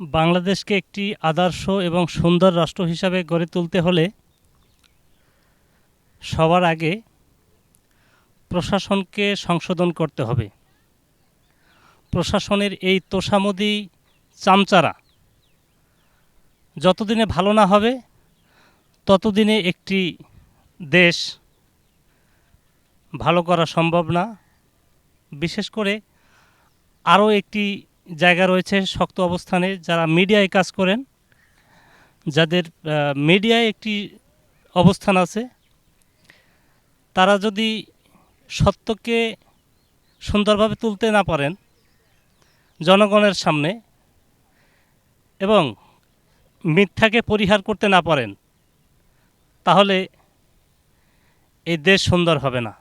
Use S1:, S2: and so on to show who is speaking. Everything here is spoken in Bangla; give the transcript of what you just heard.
S1: বাংলাদেশকে একটি আদর্শ এবং সুন্দর রাষ্ট্র হিসাবে গড়ে তুলতে হলে সবার আগে প্রশাসনকে সংশোধন করতে হবে। প্রশাসনের এই তোষামদি চামচারা যতদিনে ভালো না হবে, ততদিনে একটি দেশ ভালো করা সম্ভব না। বিশেষ করে আরও একটি জায়গা রয়েছে শক্ত অবস্থানে যারা মিডিয়ায় কাজ করেন, যাদের মিডিয়ায় একটি অবস্থান আছে, তারা যদি সত্যকে সুন্দরভাবে তুলতে না পারেন জনগণের সামনে এবং মিথ্যাকে পরিহার করতে না পারেন, তাহলে এই দেশ সুন্দর হবে না।